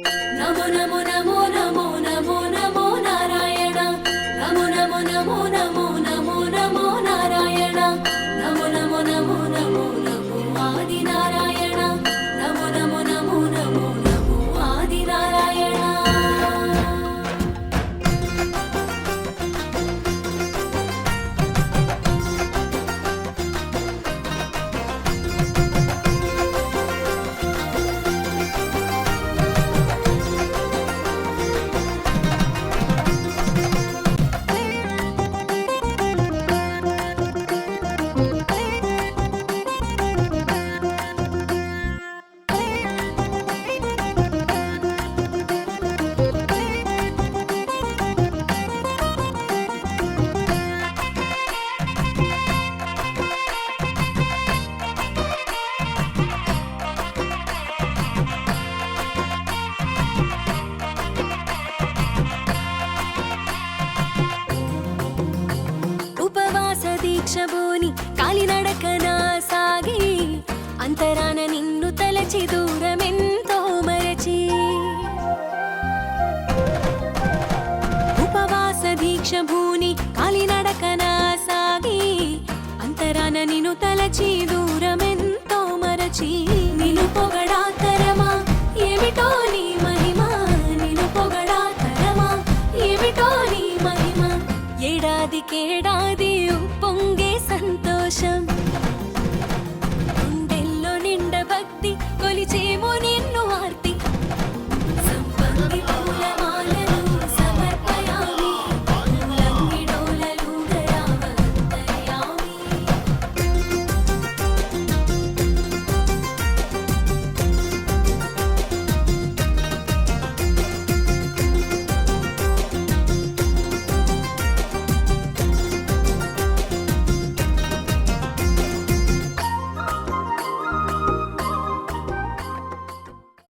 నమో నమో మరచి దూరమెంతో మరచి. ఉపవాస దీక్ష భూని కాలినడకన సాగి అంతరాన నిను తలచి దూరమెంతో మరచి. నిను పొగడా తరమా ఏమిటో నీ మహిమ? నిను పొగడా తరమా ఏమిటో నీ మహిమ? ఏడాదికేడాది ఉప్పొంగే సంతోషం.